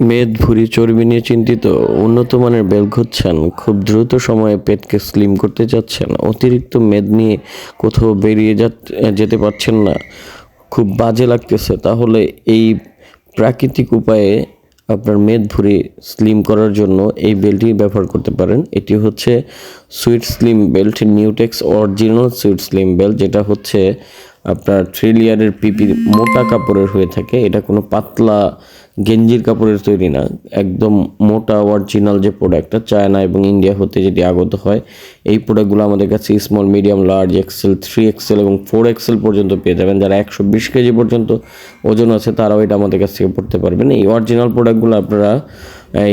মেদ ভুঁড়ি চর্বি নিয়ে চিন্তিত, উন্নত মানের বেল খুঁজছেন, খুব দ্রুত সময়ে পেটকে স্লিম করতে চাচ্ছেন, অতিরিক্ত মেদ নিয়ে কোথাও বেরিয়ে যেতে পারছেন না। খুব বাজে লাগতেছে, তাহলে এই প্রাকৃতিক উপায়ে আপনার মেদ ভুঁড়ি স্লিম করার জন্য এই বেল্টটি ব্যবহার করতে পারেন। এটি হচ্ছে sweet slim belt, Newtex original sweet slim belt, যেটা হচ্ছে আপনার থ্রি লেয়ারের পিপির মোটা কাপড়ের হয়ে থাকে। এটা কোনো পাতলা গেঞ্জির কাপড়ের তৈরি না, একদম মোটা অরিজিনাল যে প্রোডাক্টটা চায়না এবং ইন্ডিয়া হতে যেটি আগত হয়, এই প্রোডাক্টগুলো আমাদের কাছে small medium large XL three XL এবং ফোর এক্সেল পর্যন্ত পেয়ে যাবেন। যারা একশো বিশ কেজি পর্যন্ত ওজন আছে, তারাও এটা আমাদের কাছ থেকে পড়তে পারবেন। এই অরিজিনাল প্রোডাক্টগুলো আপনারা,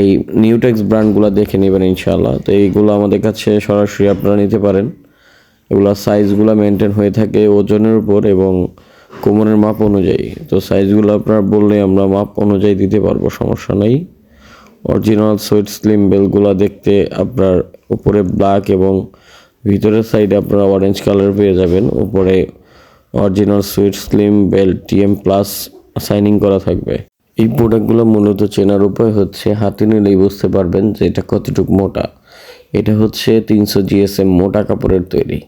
এই নিউটেক্স ব্র্যান্ডগুলো দেখে নেবেন ইনশাআল্লাহ। তো এইগুলো আমাদের কাছে সরাসরি আপনারা নিতে পারেন। এগুলো সাইজগুলো মেনটেন হয়ে থাকে ওজনের উপর এবং কোমরের মাপ অনুযায়ী। তো সাইজগুলো আপনার বললে আমরা মাপ অনুযায়ী দিতে পারব, সমস্যা নেই। অরিজিনাল সুইট স্লিম বেলগুলো দেখতে আপনার উপরে ব্ল্যাক এবং ভিতরের সাইডে আপনারা অরেঞ্জ কালার পেয়ে যাবেন। উপরে original sweet slim belt TM plus signing করা থাকবে। এই প্রোডাক্টগুলো মূলত চেনার উপায় হচ্ছে হাতে নিলেই বুঝতে পারবেন যে এটা কতটুকু মোটা। এটা হচ্ছে তিনশো জিএসএম মোটা কাপড়ের তৈরি।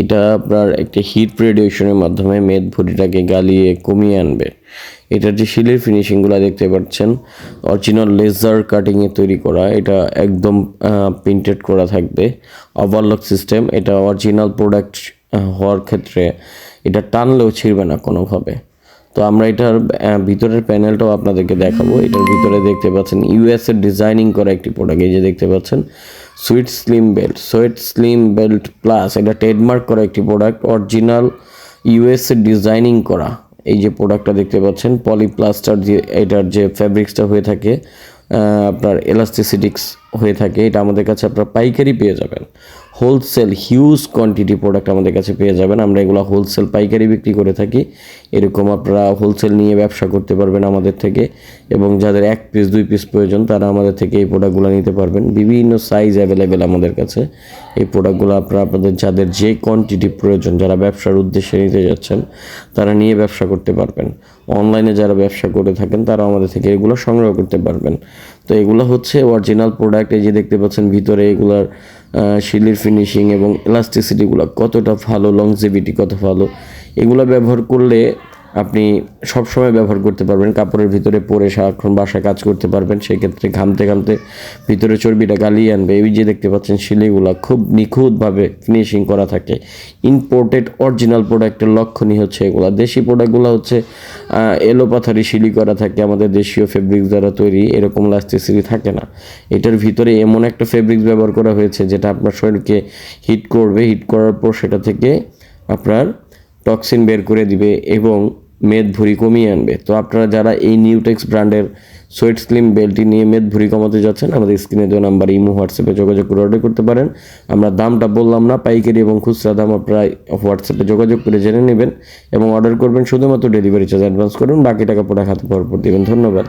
এটা আপনার একটা হিট রেডিয়েশনের মাধ্যমে মেদ ভুঁড়িটাকে গালিয়ে কমিয়ে আনবে। এটার যে শিলের ফিনিশিংগুলো দেখতে পাচ্ছেন অরিজিনাল লেজার কাটিংয়ে তৈরি করা, এটা একদম প্রিন্টেড করা থাকবে। ওভারলক সিস্টেম এটা অরিজিনাল প্রোডাক্ট হওয়ার ক্ষেত্রে এটা টানলেও ছিঁড়বে না কোনোভাবে। তো আমরা এটার ভিতরের প্যানেলটাও আপনাদেরকে দেখাবো। এটার ভিতরে দেখতে পাচ্ছেন ইউএস এর ডিজাইনিং করা একটি প্রোডাক্ট এই যে দেখতে পাচ্ছেন sweet slim belt sweet slim belt plus এটা ট্রেডমার্ক করা একটি প্রোডাক্ট অরিজিনাল ইউএস এর ডিজাইনিং করা। এই যে প্রোডাক্টটা দেখতে পাচ্ছেন পলিপ্লাস্টার যে এটার যে ফ্যাব্রিক্সটা হয়ে থাকে আপনার এলাস্টিসিটিক্স হয়ে থাকে, এটা আমাদের কাছে আপনার পাইকারি পেয়ে যাবেন। হোলসেল হিউজ কোয়ান্টিটি প্রোডাক্ট আমাদের কাছে পেয়ে যাবেন। আমরা এগুলো হোলসেল পাইকারি বিক্রি করে থাকি। এরকম আপনারা হোলসেল নিয়ে ব্যবসা করতে পারবেন আমাদের থেকে এবং যাদের এক পিস দুই পিস প্রয়োজন, তারা আমাদের থেকে এই প্রোডাক্টগুলো নিতে পারবেন। বিভিন্ন সাইজ অ্যাভেলেবেল আমাদের কাছে। এই প্রোডাক্টগুলো আপনারা আপনাদের যাদের যে কোয়ান্টিটি প্রয়োজন, যারা ব্যবসার উদ্দেশ্যে নিতে যাচ্ছেন, তারা নিয়ে ব্যবসা করতে পারবেন। অনলাইনে যারা ব্যবসা করে থাকেন তারা আমাদের থেকে এগুলো সংগ্রহ করতে পারবেন। তো এগুলো হচ্ছে অরিজিনাল প্রোডাক্ট এই যে দেখতে পাচ্ছেন, ভিতরে এগুলার শিলির ফিনিশিং এবং ইলাস্টিসিটিগুলো কতটা ভালো লংজিভিটি কত ভালো এগুলো ব্যবহার করলে আপনি সবসময় ব্যবহার করতে পারবেন, কাপড়ের ভিতরে পরে সারাক্ষণ বাসায় কাজ করতে পারবেন, সেক্ষেত্রে ঘামতে ঘামতে ভিতরে চর্বিটা গালিয়ে আনবে। এই যে দেখতে পাচ্ছেন, শিলিগুলো খুব নিখুঁতভাবে ফিনিশিং করা থাকে। ইম্পোর্টেড অরিজিনাল প্রোডাক্টের লক্ষণই হচ্ছে এগুলো। দেশি প্রোডাক্টগুলো হচ্ছে এলোপাথারি শিলি করা থাকে। আমাদের দেশীয় ফেব্রিক দ্বারা তৈরি, এরকম লাস্টিসিটি থাকে না। এটার ভিতরে এমন একটা ফেব্রিক্স ব্যবহার করা হয়েছে, যেটা আপনার শরীরকে হিট করবে। হিট করার পর সেটা থেকে আপনার টক্সিন বের করে দিবে এবং মেদ ভুঁড়ি কমিয়ে আনবে। তো আপনারা যারা এই নিউটেক্স ব্র্যান্ডের সোয়েট স্লিম বেল্টটি নিয়ে মেদ ভুঁড়ি কমাতে যাচ্ছেন, আমাদের স্ক্রিনে দেওয়া নাম্বার ইমো, হোয়াটসঅ্যাপে যোগাযোগ করে অর্ডার করতে পারেন। আমরা দামটা বললাম না, পাইকারি এবং খুচরা দাম আপনারা হোয়াটসঅ্যাপে যোগাযোগ করে জেনে নেবেন এবং অর্ডার করবেন, শুধুমাত্র ডেলিভারি চার্জ অ্যাডভান্স করুন, বাকি টাকা পরে হাতে পরপর দেবেন। ধন্যবাদ।